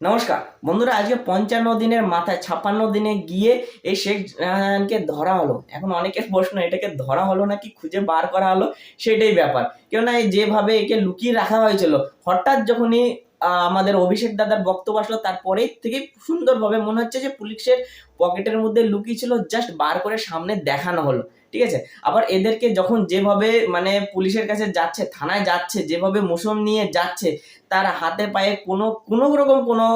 নমস্কার। বন্ধুরা, আজকে পঞ্চান্ন দিনের মাথায়, ছাপ্পান্ন দিনে গিয়ে এই শেখ জাহানকে ধরা হলো। এখন অনেকের প্রশ্ন, এটাকে ধরা হলো নাকি খুঁজে বার করা হলো? সেটাই ব্যাপার। কেননা এই যেভাবে একে লুকিয়ে রাখা হয়েছিল, হঠাৎ যখনই আমাদের অভিষেক দাদার বক্তব্য আসলো, তারপরেই থেকে সুন্দরভাবে মনে হচ্ছে যে পুলিশের পকেটের মধ্যে লুকিয়ে ছিল জাস্ট বার করে সামনে দেখানো হলো, ঠিক আছে? আবার এদেরকে যখন যেভাবে মানে পুলিশের কাছে যাচ্ছে, থানায় যাচ্ছে, যেভাবে মুসম নিয়ে যাচ্ছে, তার হাতে পায়ে কোনো কোনো রকম কোনো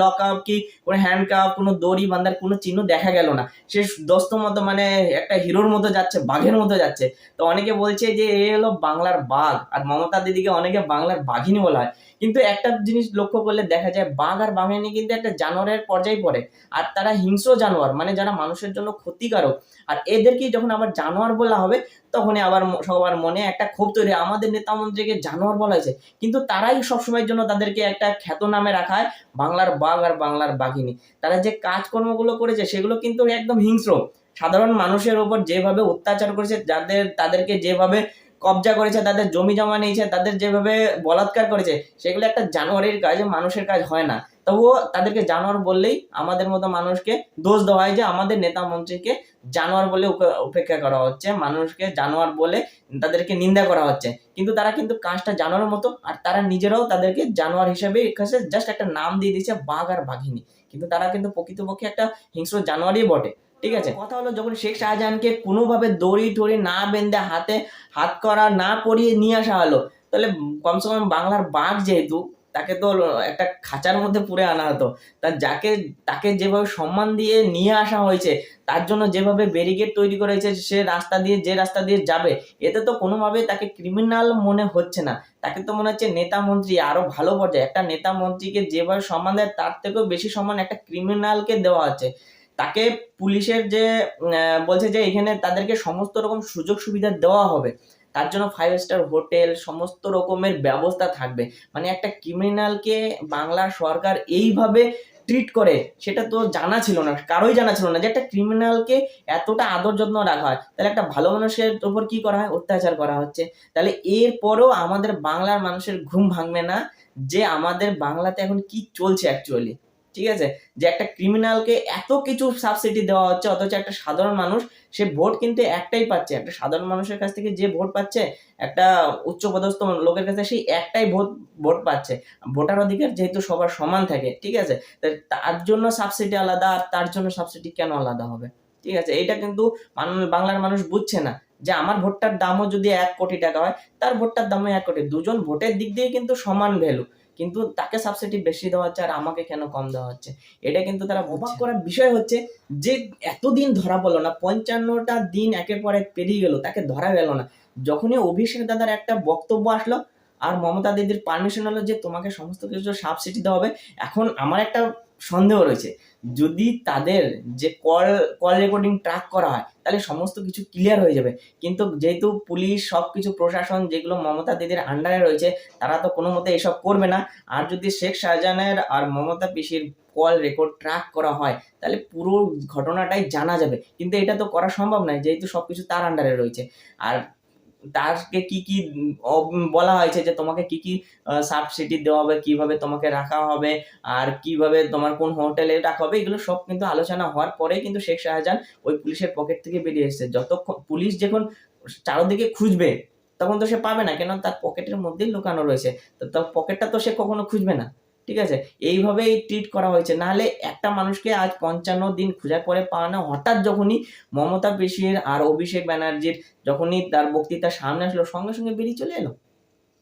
লক আপ কি, কোনো হ্যান্ড কাপ কোনো দড়ি বাঁধার কোনো চিহ্ন দেখা গেল না। সে দস্ত মতো মানে একটা হিরোর মতো যাচ্ছে, বাঘের মতো যাচ্ছে। তো অনেকে বলছে যে, এ হলো বাংলার বাঘ, আর মমতা দিদিকে অনেকে বাংলার বাঘিনী বলা হয়। কিন্তু একটা জিনিস লক্ষ্য করলে দেখা যায়, বাঘ আর বাঘিনী কিন্তু একটা জানোয়ারের পর্যায়ে পড়ে, আর তারা হিংস্র জানোয়ার মানে যারা মানুষের জন্য ক্ষতিকারক। আর এদেরকে যখন আবার জানোয়ার বলা হবে, তখনই আবার সবার মনে একটা ক্ষোভ তৈরি আমাদের নেতা মন্ত্রীকে জানোয়ার বলা হয়েছে। কিন্তু তারাই সবসময়ের জন্য তাদেরকে একটা খ্যাত নামে রাখা হয়, বাংলার বাঘ আর বাংলার বাঘিনী। তারা যে কাজকর্মগুলো করেছে, সেগুলো কিন্তু একদম হিংস্র। সাধারণ মানুষের উপর যেভাবে অত্যাচার করেছে, যাদের, তাদেরকে যেভাবে কবজা করেছে, তাদের জমি জমা নিয়েছে, তাদের যেভাবে বলাৎকার করেছে, সেগুলো একটা জানোয়ারের কাজ, মানুষের কাজ হয় না। তবুও তাদেরকে জানোয়ার বললেই আমাদের মতো মানুষকে দোষ দেওয়া হয় যে আমাদের নেতা মন্ত্রীকে জানোয়ার বলে উপ- উপেক্ষা করা হচ্ছে, মানুষকে জানোয়ার বলে তাদেরকে নিন্দা করা হচ্ছে। কিন্তু তারা কিন্তু কাজটা জানোয়ারের মতো, আর তারা নিজেরাও তাদেরকে জানোয়ার হিসেবে জাস্ট একটা নাম দিয়ে দিচ্ছে বাঘ আর বাঘিনী। কিন্তু তারা কিন্তু প্রকৃতপক্ষে একটা হিংস্র জানোয়ারই বটে। ঠিক আছে? কথা হলো যখন শেখ শাহজাহানকে কোনোভাবে দড়ি টড়ি না বেঁধে হাতে হাত করা না পরিয়ে নিয়ে আসা হলো, তাহলে কমসে কম বাংলার বাঘ যেহেতু, তাকে তো একটা খাঁচার মধ্যে পুরে আনা হতো। তা যাকে, তাকে যেভাবে সম্মান দিয়ে নিয়ে আসা হয়েছে, তার জন্য যেভাবে ব্যারিকেড তৈরি করা হয়েছে সে রাস্তা দিয়ে, যে রাস্তা দিয়ে যাবে, এতে তো কোনোভাবে তাকে ক্রিমিনাল মনে হচ্ছে না। তাকে তো মনে হচ্ছে নেতা মন্ত্রী, আরও ভালো পর্যায়ে, একটা নেতা মন্ত্রীকে যেভাবে সম্মান দেয়, তার থেকেও বেশি সম্মান একটা ক্রিমিনালকে দেওয়া হচ্ছে। তাকে পুলিশের যে বলছে যে এখানে তাদেরকে সমস্ত রকম সুযোগ সুবিধা দেওয়া হবে, তার জন্য ফাইভ স্টার হোটেল সমস্ত রকমের ব্যবস্থা থাকবে। মানে একটা ক্রিমিনালকে বাংলার সরকার এইভাবে ট্রিট করে, সেটা তো জানা ছিল না, কারোই জানা ছিল না যে একটা ক্রিমিনালকে এতটা আদর যত্ন রাখা হয়। তাহলে একটা ভালো মানুষের ওপর কি করা হয়? অত্যাচার করা হচ্ছে। তাহলে এরপরও আমাদের বাংলার মানুষের ঘুম ভাঙবে না যে আমাদের বাংলাতে এখন কি চলছে অ্যাকচুয়ালি ঠিক আছে? যে একটা ক্রিমিনালকে এত কিছু সাবসিডি দেওয়া হচ্ছে, অথচ একটা সাধারণ মানুষ, সে ভোট কিন্তু একটাই পাচ্ছে। একটা সাধারণ মানুষের কাছ থেকে যে ভোট পাচ্ছে, একটা উচ্চপদস্থ লোকের কাছে সেই একটাই ভোট ভোট পাচ্ছে। ভোটার অধিকার যেহেতু সবার সমান থাকে, ঠিক আছে? তার জন্য সাবসিডি আলাদা, আর তার জন্য সাবসিডি কেন আলাদা হবে? ঠিক আছে? এটা কিন্তু বাংলার মানুষ বুঝছে না। যে আমার ভোটটার দামও যদি এক কোটি টাকা হয়, তার ভোটটার দামও এক কোটি। দুজন ভোটের দিক দিয়ে কিন্তু সমান ভ্যালু কিন্তু তাকে সাবসিডি বেশি দেওয়া হচ্ছে আর আমাকে কেন কম দেওয়া হচ্ছে? এটা কিন্তু তারা অবাক করার বিষয় হচ্ছে যে এতদিন ধরা পড়ল না পঞ্চান্নটা দিন একের পর এক পেরিয়ে গেল তাকে ধরা গেল না। যখনই অভিষেক দাদার একটা বক্তব্য আসলো আর মমতা দিদির পারমিশন হলো যে তোমাকে সমস্ত কিছু সাবসিডি দেওয়া হবে এখন আমার একটা সন্দেহ রয়েছে। যদি তাদের যে কল কল রেকর্ডিং ট্র্যাক করা হয়, তাহলে সমস্ত কিছু ক্লিয়ার হয়ে যাবে। কিন্তু যেহেতু পুলিশ সব কিছু প্রশাসন যেগুলো মমতা দিদির আন্ডারে রয়েছে, তারা তো কোনো মতে এসব করবে না। আর যদি শেখ শাহজাহানের আর মমতা পিসির কল রেকর্ড ট্র্যাক করা হয়, তাহলে পুরো ঘটনাটাই জানা যাবে। কিন্তু এটা তো করা সম্ভব নয়, যেহেতু সব কিছু তার আন্ডারে রয়েছে। আর তারকে কি কি বলা হয়েছে যে তোমাকে কি কি সাবসিডি দেওয়া হবে, কীভাবে তোমাকে রাখা হবে, আর কীভাবে তোমার কোন হোটেলে রাখা হবে, এগুলো সব কিন্তু আলোচনা হওয়ার পরে কিন্তু শেখ শাহজাহান ওই পুলিশের পকেট থেকে বেরিয়ে এসেছে। যতক্ষণ পুলিশ যখন চারদিকে খুঁজবে, তখন তো সে পাবে না কেন তার পকেটের মধ্যেই লুকানো রয়েছে। তো তার পকেটটা তো সে কখনো খুঁজবে না। ঠিক আছে? এইভাবেই ট্রিট করা হয়েছে। নাহলে একটা মানুষকে আজ পঞ্চান্ন দিন খোঁজার পরে পাওয়া না। হঠাৎ যখনই মমতা পেশির আর অভিষেক ব্যানার্জির যখনই তার বক্তৃতা সামনে আসলো, সঙ্গে সঙ্গে বেরিয়ে চলে এলো।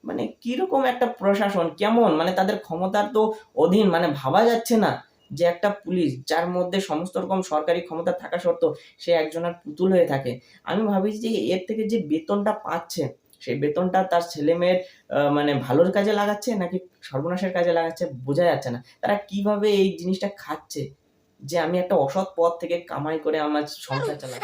মানে কীরকম একটা প্রশাসন, কেমন? মানে তাদের ক্ষমতার তো অধীন। মানে ভাবা যাচ্ছে না যে একটা পুলিশ, যার মধ্যে সমস্ত রকম সরকারি ক্ষমতা থাকা সত্ত্বেও সে একজনের পুতুল হয়ে থাকে। আমি ভাবি যে এর থেকে যে বেতনটা পাচ্ছে সেই বেতনটা তার ছেলে মেয়ের মানে ভালোর কাজে লাগাচ্ছে নাকি সর্বনাশের কাজে লাগাচ্ছে বোঝা যাচ্ছে না। তারা কীভাবে এই জিনিসটা খাচ্ছে? যে আমি একটা অসৎ পথ থেকে কামাই করে আমার সংসার চালাই